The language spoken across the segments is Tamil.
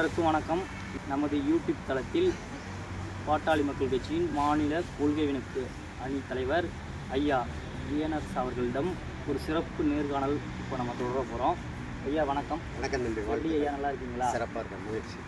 அனைவருக்கும் வணக்கம். நமது யூடியூப் தளத்தில் பாட்டாளி மக்கள் கட்சியின் மாநில கொள்கை வினக்கு அணி தலைவர் ஐயா விஎன்எஸ் அவர்களிடம் ஒரு சிறப்பு நேர்காணல் இப்போ நம்ம தொடர போகிறோம் ஐயா வணக்கம். வணக்கம் நன்றி எப்படி ஐயா நல்லா இருக்கீங்களா? சிறப்பாக இருக்க முயற்சி.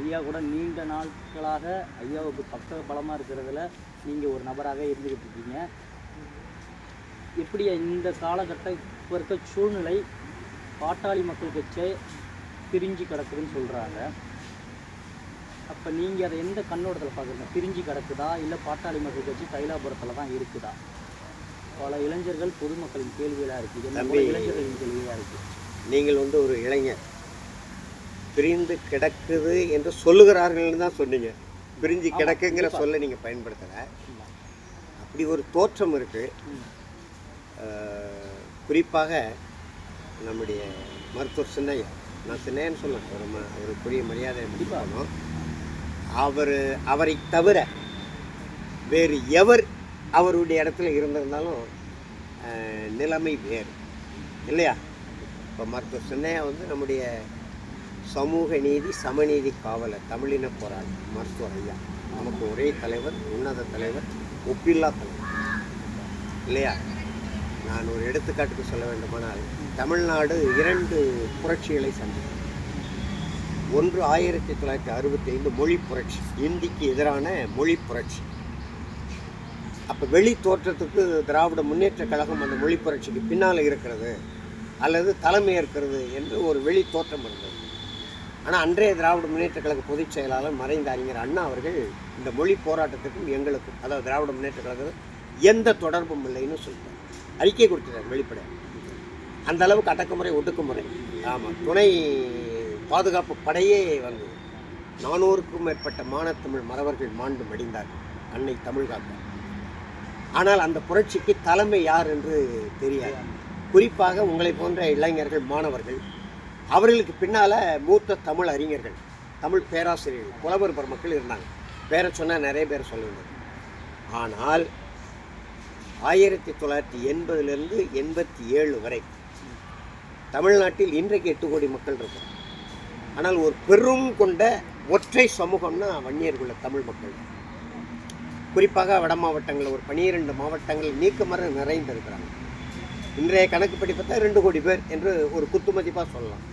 ஐயா கூட நீண்ட நாட்களாக ஐயாவுக்கு பக்க பலமாக இருக்கிறதுல நீங்கள் ஒரு நபராக இருந்துக்கிட்டு இருக்கீங்க. எப்படி இந்த காலகட்ட இப்போ இருக்க சூழ்நிலை பாட்டாளி மக்கள் கட்சியை பிரிஞ்சு கிடக்குதுன்னு சொல்கிறாங்க அப்போ நீங்கள் அதை எந்த கண்ணோட்டத்தில் பார்க்குறீங்க? பிரிஞ்சு கிடக்குதா? இல்லை பாட்டாளி மக்கள் கட்சி தைலாபுரத்தில் தான் இருக்குதா? பல இளைஞர்கள் பொதுமக்களின் கேள்விகளாக இருக்குது. இளைஞர்களின் கேள்வியாக இருக்குது நீங்கள் வந்து ஒரு இளைஞர். பிரிந்து கிடக்குது என்று சொல்லுகிறார்கள்னு தான் சொன்னீங்க. பிரிஞ்சு கிடக்குங்கிற. சொல்ல நீங்கள் பயன்படுத்தலை. அப்படி ஒரு தோற்றம் இருக்குது. குறிப்பாக நம்முடைய மருத்துவர் சின்னையா. நான் சின்னையன்னு சொல்லுவேன் நம்ம ஒரு பெரிய மரியாதை மதிப்பானோ அவர் அவரை தவிர வேறு எவர் அவருடைய இடத்துல இருந்திருந்தாலும் நிலைமை வேறு. இல்லையா? இப்போ மருத்துவர் சின்னையா வந்து நம்முடைய சமூக நீதி சமநீதி காவலர் தமிழின போராளி மருத்துவர் ஐயா. நமக்கு ஒரே தலைவர் உன்னத தலைவர் ஒப்பில்லா தலைவர். இல்லையா? நான் ஒரு எடுத்துக்காட்டுக்கு சொல்ல வேண்டுமானால் தமிழ்நாடு இரண்டு புரட்சிகளை சந்தித்தது. ஒன்று ஆயிரத்தி தொள்ளாயிரத்தி அறுபத்தி ஐந்து மொழி புரட்சி இந்திக்கு எதிரான மொழி புரட்சி. அப்போ வெளி தோற்றத்துக்கு திராவிட முன்னேற்ற கழகம் அந்த மொழி புரட்சிக்கு பின்னால் இருக்கிறது அல்லது தலைமை ஏற்கிறது என்று ஒரு வெளி தோற்றம் இருந்தது. ஆனால் அன்றைய திராவிட முன்னேற்ற கழக பொதுச் செயலாளர் மறைந்த அறிஞர் அண்ணா அவர்கள் இந்த மொழி போராட்டத்துக்கும் எங்களுக்கும் அதாவது திராவிட முன்னேற்ற கழகத்துக்கும் எந்த தொடர்பும் இல்லைன்னு சொல்லிட்டார் அறிக்கை கொடுத்துட்டார் வெளிப்பட அந்த அளவுக்கு அடக்குமுறை ஒடுக்குமுறை. ஆமாம் துணை பாதுகாப்பு படையே வந்தது நானூறுக்கும் மேற்பட்ட மானத்தமிழ் மறவர்கள் மாண்டு மடிந்தார்கள் அன்னை தமிழ் காக்க ஆனால் அந்த புரட்சிக்கு தலைமை யார் என்று தெரியாது. குறிப்பாக உங்களை போன்ற இளைஞர்கள் மாணவர்கள். அவர்களுக்கு பின்னால் மூத்த தமிழ் அறிஞர்கள் தமிழ் பேராசிரியர்கள் புலவர் பெருமக்கள் இருந்தாங்க. பேரை சொன்னால் நிறைய பேர் சொல்லுங்கள் ஆனால் ஆயிரத்தி தொள்ளாயிரத்தி எண்பதுலேருந்து எண்பத்தி ஏழு வரை தமிழ்நாட்டில் இன்றைக்கு எட்டு கோடி மக்கள் இருக்கும் ஆனால் ஒரு பெரும் கொண்ட ஒற்றை சமூகம்னா வன்னியர்குள்ள தமிழ் மக்கள். குறிப்பாக வட மாவட்டங்களில் ஒரு பனிரெண்டு மாவட்டங்கள் நீக்கமர நிறைந்திருக்கிறாங்க. இன்றைய கணக்குப்படி பார்த்தா ரெண்டு கோடி பேர் என்று ஒரு குத்துமதிப்பாக சொல்லலாம்.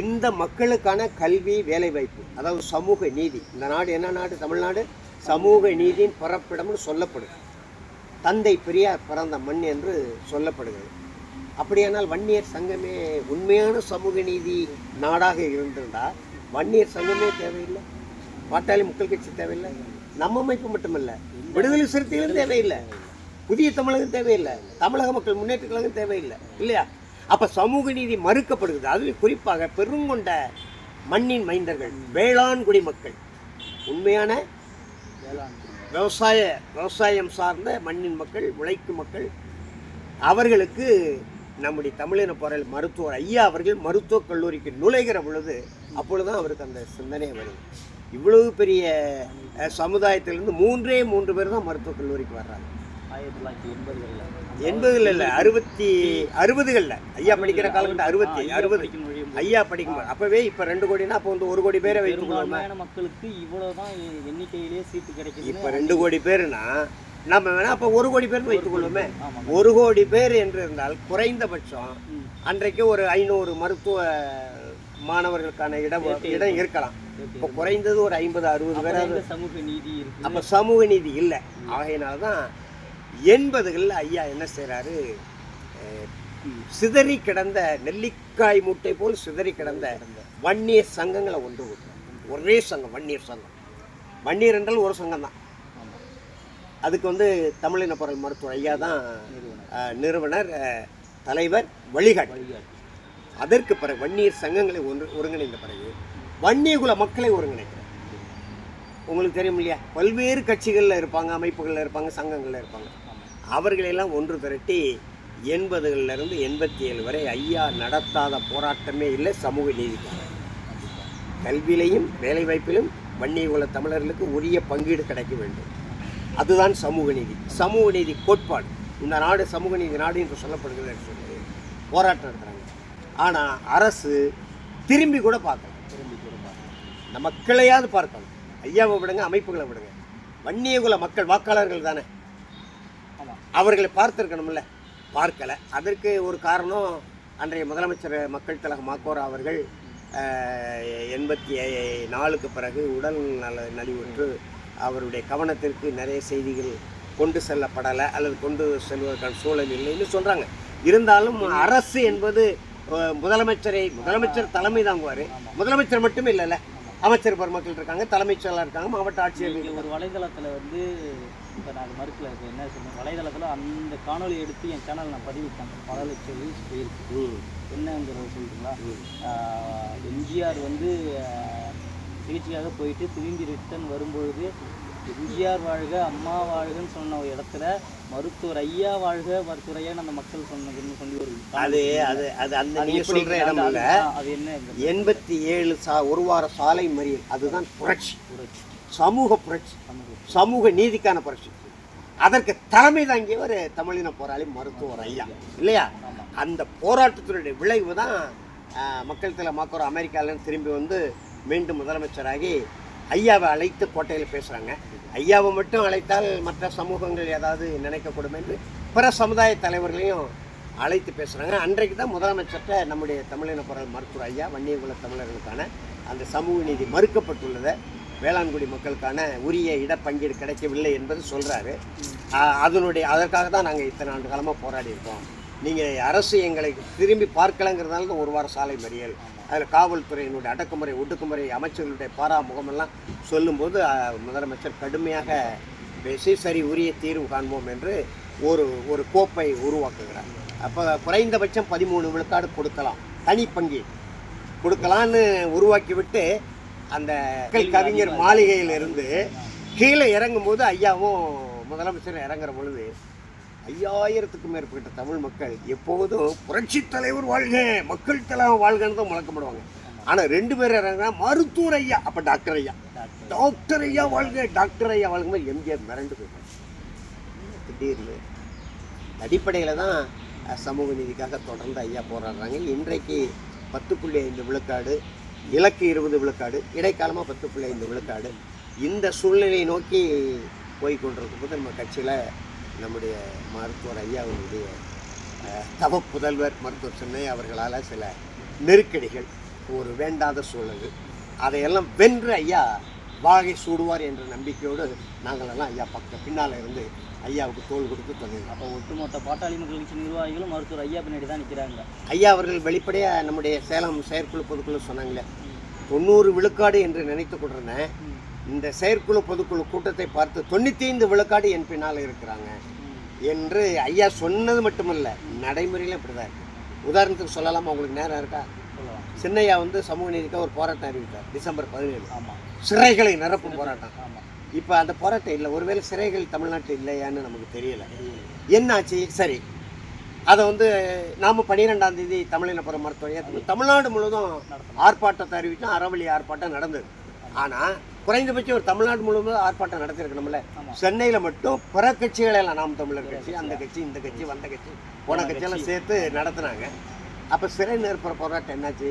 இந்த மக்களுக்கான கல்வி வேலைவாய்ப்பு அதாவது சமூக நீதி இந்த நாடு என்ன நாடு? தமிழ்நாடு. சமூக நீதியின் பரப்பிடம்னு சொல்லப்படுது. தந்தை பெரியார் பிறந்த மண் என்று சொல்லப்படுகிறது. அப்படியானால் வன்னியர் சங்கமே உண்மையான சமூக நீதி நாடாக இருந்திருந்தால் வன்னியர் சங்கமே தேவையில்லை. பாட்டாளி மக்கள் கட்சி தேவையில்லை. நம்ம அமைப்பு மட்டுமல்ல. விடுதலை சிறுத்தைகளும் தேவையில்லை. புதிய தமிழகம் தேவையில்லை. தமிழக மக்கள் முன்னேற்ற கழகம் தேவையில்லை. இல்லையா? அப்போ சமூக நீதி மறுக்கப்படுகிறது. அதில் குறிப்பாக பெருங்கொண்ட மண்ணின் மைந்தர்கள் வேளாண் குடிமக்கள். உண்மையான வேளாண் விவசாய விவசாயம் சார்ந்த மண்ணின் மக்கள் உழைக்கும் மக்கள் அவர்களுக்கு நம்முடைய தமிழின போராளி மருத்துவர் ஐயா அவர்கள் மருத்துவக் கல்லூரிக்கு நுழைகிற பொழுது அப்பொழுதுதான் அவருக்கு அந்த சிந்தனை வருது. இவ்வளவு பெரிய சமுதாயத்திலிருந்து மூன்றே மூன்று பேர் தான் மருத்துவக் கல்லூரிக்கு வர்றாங்க. ஆயிரத்தி தொள்ளாயிரத்தி எண்பதுகளில். எண்பதுல இல்லை அறுபத்தி அறுபதுகளில். ஐயா படிக்கிற காலகட்டம் அறுபத்தி அறுபது. ஐயா படிக்கும்போது அப்பவே இப்போ ரெண்டு கோடினா அப்போ வந்து ஒரு கோடி பேரை பெரும்பான்மையான மக்களுக்கு இவ்வளவுதான் எ- எண்ணிக்கையிலேயே சீட்டு கிடைக்குது இப்போ ரெண்டு கோடி பேருனா நம்ம வேணா அப்போ ஒரு கோடி பேர் வைத்துக்கொள்வோமே? ஒரு கோடி பேர் என்று இருந்தால் குறைந்தபட்சம். அன்றைக்கு ஒரு ஐநூறு மருத்துவ மாணவர்களுக்கான இடம் இடம் இருக்கலாம். இப்போ குறைந்தது ஒரு ஐம்பது அறுபது எங்க சமூக நீதி அப்போ சமூக நீதி இல்லை. ஆகையினால தான் எண்பதுகளில் ஐயா என்ன செய்கிறாரு சிதறி கிடந்த நெல்லிக்காய் மூட்டை போல் சிதறி கிடந்த வன்னியர் சங்கங்களை ஒன்று கூட்டுறார். ஒரே சங்கம் வன்னியர் சங்கம். வன்னியர் என்றால் ஒரு சங்கம் தான். அதுக்கு வந்து தமிழின பொருள் மருத்துவர் ஐயா தான் நிறுவனர் தலைவர் வழிகாட்டி. அதற்கு பிறகு வன்னியர் சங்கங்களை ஒன்று ஒருங்கிணைந்த பிறகு வன்னியகுல மக்களை ஒருங்கிணைக்கிறார். உங்களுக்கு தெரியும் இல்லையா? பல்வேறு கட்சிகளில் இருப்பாங்க அமைப்புகளில் இருப்பாங்க சங்கங்களில் இருப்பாங்க. அவர்களெல்லாம் ஒன்று திரட்டி எண்பதுகளில் இருந்து எண்பத்தி ஏழு வரை ஐயா நடத்தாத போராட்டமே இல்லை சமூக நீதிக்காக கல்வியிலையும் வேலைவாய்ப்பிலும் வன்னியகுல தமிழர்களுக்கு உரிய பங்கீடு கிடைக்க வேண்டும். அதுதான் சமூக நீதி. சமூக நீதி கோட்பாடு. இந்த நாடு சமூக நீதி நாடு என்று சொல்லப்படுகிறது என்று சொல்லி போராட்டம் நடத்துகிறாங்க ஆனால் அரசு திரும்பி கூட பார்க்கலாம் திரும்பி கூட பார்க்கணும். இந்த மக்களையாவது பார்க்கணும். ஐயாவை விடுங்க அமைப்புகளை விடுங்க. வன்னியகுல மக்கள் வாக்காளர்கள் தானே. அவர்களை பார்த்துருக்கணும்ல. பார்க்கல. அதற்கு ஒரு காரணம் அன்றைய முதலமைச்சர் மக்கள் திலகம் மாக்கோரா அவர்கள் எண்பத்தி நாலுக்கு பிறகு உடல் நல நலிவுற்று அவருடைய கவனத்திற்கு நிறைய செய்திகள் கொண்டு செல்லப்படலை அல்லது கொண்டு செல்வதற்கான சூழல் இல்லைன்னு சொல்கிறாங்க இருந்தாலும் அரசு என்பது முதலமைச்சரை முதலமைச்சர் தலைமை தாங்குவார். முதலமைச்சர் மட்டும் இல்லைல்ல அமைச்சர் பெருமக்கள் இருக்காங்க தலைமைச் செயலாளர் இருக்காங்க மாவட்ட ஆட்சியர் ஒரு வலைதளத்தில் வந்து இப்போ நான் மறுக்கல. இப்போ என்ன சொல்றேன் வலைதளத்தில் அந்த காணொளி எடுத்து என் சேனல் நான் பதிவிட்டேன். பல லட்சம் வியூஸ் போயிருக்கு. என்னங்கிறத சொல்லிட்டுங்களா. எம்ஜிஆர் வந்து சிகிச்சைக்காக போயிட்டு திரும்பி ரிட்டர்ன் வரும்பொழுது எம்ஜிஆர் வாழ்க அம்மா வாழ்கன்னு சொன்ன ஒரு இடத்துல மருத்துவர் ஐயா வாழ்க மருத்துவர் ஐயான்னு அந்த மக்கள் சொன்னதுன்னு சொல்லி ஒரு அது அது அது அந்த அது எப்படி சொல்கிற அது- இடம் அது- அது என்ன? எண்பத்தி ஏழு சா ஒரு வார சாலை மறியல். அதுதான் புரட்சி. புரட்சி. சமூக புரட்சி சமூக நீதிக்கான புரட்சி. அதற்கு தலைமை தாங்கியவர் தமிழின போராளி மருத்துவர் ஐயா இல்லையா? அந்த போராட்டத்தினுடைய விளைவு தான் மக்கள் தலை மாக்கோர் அமெரிக்காவிலேருந்து திரும்பி வந்து மீண்டும் முதலமைச்சராகி ஐயாவை அழைத்து கோட்டையில் பேசுகிறாங்க ஐயாவை மட்டும் அழைத்தால் மற்ற சமூகங்கள் ஏதாவது நினைக்கக்கூடும் என்று பிற சமுதாய தலைவர்களையும் அழைத்து பேசுகிறாங்க அன்றைக்கு தான் முதலமைச்சர்கிட்ட நம்முடைய தமிழின குரல் மருத்துவர் ஐயா வன்னியகுல தமிழர்களுக்கான அந்த சமூக நீதி மறுக்கப்பட்டுள்ளதை. வேளாண்குடி மக்களுக்கான உரிய இடப்பங்கீடு கிடைக்கவில்லை என்பது சொல்கிறாரு அதனுடைய அதற்காக தான் நாங்கள் இத்தனை ஆண்டு காலமாக போராடி இருக்கோம் நீங்கள் அரசு எங்களை திரும்பி பார்க்கலங்கிறதுனால தான் ஒரு வார சாலை மறியல் அதில் காவல்துறையினுடைய அடக்குமுறை ஒடுக்குமுறை அமைச்சர்களுடைய பாராமுகமெல்லாம் சொல்லும்போது முதலமைச்சர் கடுமையாக பேசி சரி உரிய தீர்வு காண்போம் என்று ஒரு ஒரு கோப்பை உருவாக்குகிறார். அப்போ குறைந்தபட்சம் பதிமூணு விழுக்காடு கொடுக்கலாம். தனி பங்கி கொடுக்கலான்னு உருவாக்கிவிட்டு அந்த கவிஞர் மாளிகையிலிருந்து கீழே இறங்கும்போது ஐயாவும் முதலமைச்சர் இறங்குற பொழுது ஐயாயிரத்துக்கும் மேற்பட்ட தமிழ் மக்கள் எப்போதும் புரட்சி தலைவர் வாழ்க மக்கள் தலைவர் வாழ்கன்னு தான் முழக்கப்படுவாங்க. ஆனால் ரெண்டு பேர் இறங்குனா மருத்துவர் ஐயா அப்போ டாக்டர் ஐயா. டாக்டர் டாக்டர் ஐயா வாழ்க டாக்டர் ஐயா வாழ்க மாதிரி எம்ஜிஆர் மிரண்டு போயிட்டாங்க திடீர்னு அடிப்படையில் தான் சமூக நீதிக்காக தொடர்ந்து ஐயா போராடுறாங்க. இன்றைக்கு பத்து புள்ளி ஐந்து விழுக்காடு இலக்கு இருபது விழுக்காடு இடைக்காலமாக பத்து புள்ளி ஐந்து விழுக்காடு. இந்த சூழ்நிலையை நோக்கி போய் கொண்டிருக்கும் போது நம்ம கட்சியில் நம்முடைய மருத்துவர் ஐயா அவருடைய தவ புதல்வர் மருத்துவர் சென்னை அவர்களால் சில நெருக்கடிகள் ஒரு வேண்டாத சூழல் அதையெல்லாம் வென்று ஐயா வாகை சூடுவார் என்ற நம்பிக்கையோடு நாங்களெல்லாம் ஐயா பக்கம் பின்னால் இருந்து ஐயாவுக்கு தோள் கொடுத்து தொழில் அப்போ ஒட்டுமொத்த பாட்டாளி மக்கள் கட்சி நிர்வாகிகளும் மருத்துவர் ஐயா பின்னாடி தான் நிற்கிறாங்க ஐயா அவர்கள் வெளிப்படையாக நம்முடைய சேலம் செயற்குழு பொதுக்குழு சொன்னாங்களே. தொண்ணூறு விழுக்காடு என்று நினைத்து கொண்டிருந்தேன் இந்த செயற்குழு பொதுக்குழு கூட்டத்தை பார்த்து தொண்ணூற்றி ஐந்து விழுக்காடு என் பின்னால் இருக்கிறாங்க என்று ஐயா சொன்னது மட்டுமல்ல நடைமுறையிலும் இப்படி தான் இருக்கு. உதாரணத்துக்கு சொல்லலாமா? உங்களுக்கு நேரம் இருக்கா? சின்னையா வந்து சமூக நீதிக்காக ஒரு போராட்டம் அறிவித்தார் டிசம்பர் பதினேழு. ஆமாம் சிறைகளை நிரப்பும் போராட்டம். ஆமாம் இப்போ அந்த போராட்டம் இல்லை. ஒருவேளை சிறைகள் தமிழ்நாட்டில் இல்லையான்னு நமக்கு தெரியல. என்னாச்சு? சரி. அதை வந்து நாம பன்னிரெண்டாம் தேதி தமிழினப்புற மருத்துவம் தமிழ்நாடு முழுவதும் ஆர்ப்பாட்டத்தை அறிவித்தோம் அறவழி ஆர்ப்பாட்டம் நடந்தது. ஆனால் குறைந்தபட்சம் ஒரு தமிழ்நாடு முழுவதும் ஆர்ப்பாட்டம் நடத்திருக்கணும்ல. சென்னையில் மட்டும் பிற கட்சிகள் எல்லாம் நாம் தமிழர் கட்சி அந்த கட்சி இந்த கட்சி வந்த கட்சி போன கட்சியெல்லாம் சேர்த்து நடத்துனாங்க. அப்போ சிறை நிரப்புற போராட்டம் என்னாச்சு?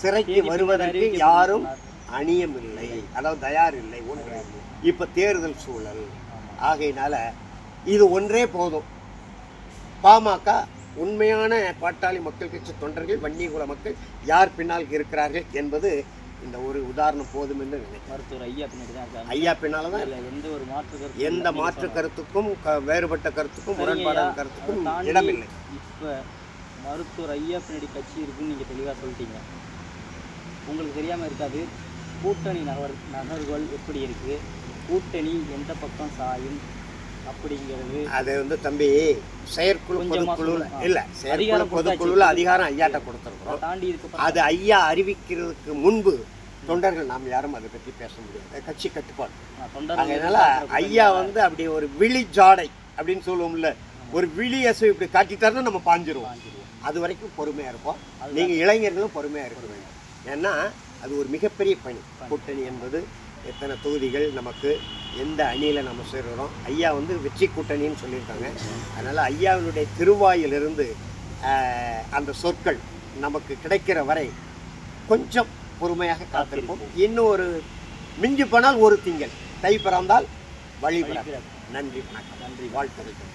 சிறைக்கு வருவதற்கு யாரும் சொன்னார். அணியம் இல்லை அதாவது தயார் இல்லை ஒன்று இப்போ தேர்தல் சூழல். ஆகையினால இது ஒன்றே போதும். பாமக உண்மையான பாட்டாளி மக்கள் கட்சி தொண்டர்கள் வன்னியகுல மக்கள் யார் பின்னால் இருக்கிறார்கள் என்பது இந்த ஒரு உதாரணம் போதும் என்று நினைக்கிறேன். ஐயா பின்னாடி ஐயா பின்னால தான் இல்ல எந்த ஒரு மாற்று எந்த மாற்று கருத்துக்கும் வேறுபட்ட கருத்துக்கும் முரண்பாடான. கருத்துக்கும் இடமில்லை. இப்போ மருத்துவர் ஐயா பின்னாடி கட்சி இருக்குன்னு நீங்கள் தெளிவாக சொல்லிட்டீங்க. உங்களுக்கு தெரியாமல் இருக்காது. கூட்டணி நகர் நகர்கள் எப்படி இருக்குது கூட்டணி எந்த பக்கம் சாயும் அப்படிங்கிறது அது வந்து தம்பி செயற்குழு பொதுக்குழு. இல்ல செயற்குழு கொடுத்தாச்சு. அதிகாரம் ஐயாட்ட கொடுத்துருக்குறோம். அதை தாண்டி இதுக்கு அது ஐயா அறிவிக்கிறதுக்கு முன்பு தொண்டர்கள் நாம் யாரும் அதை பற்றி பேச முடியாது. கட்சி கட்டுப்பாடு. அதனால ஐயா வந்து அப்படி ஒரு விழி ஜாடை அப்படின்னு சொல்லுவோம்ல ஒரு விழி அசை இப்படி காட்டிட்டாருன்னா நம்ம பாஞ்சிருவோம். அது வரைக்கும் பொறுமையா இருப்போம். நீங்க இளைஞர்களும் பொறுமையா இருக்க வேண்டும் ஏன்னா அது ஒரு மிகப்பெரிய பணி. கூட்டணி என்பது எத்தனை தொகுதிகள் நமக்கு எந்த அணியில நம்ம சேர்கிறோம் ஐயா வந்து வெற்றி கூட்டணின்னு சொல்லியிருக்காங்க. அதனால ஐயாவினுடைய திருவாயிலிருந்து அந்த சொற்கள் நமக்கு கிடைக்கிற வரை கொஞ்சம் பொறுமையாக காத்திருப்போம். இன்னும் ஒரு மிஞ்சி போனால் ஒரு திங்கள். தை பிறந்தால் வழி. நன்றி வணக்கம். நன்றி. வாழ்த்துக்கள்.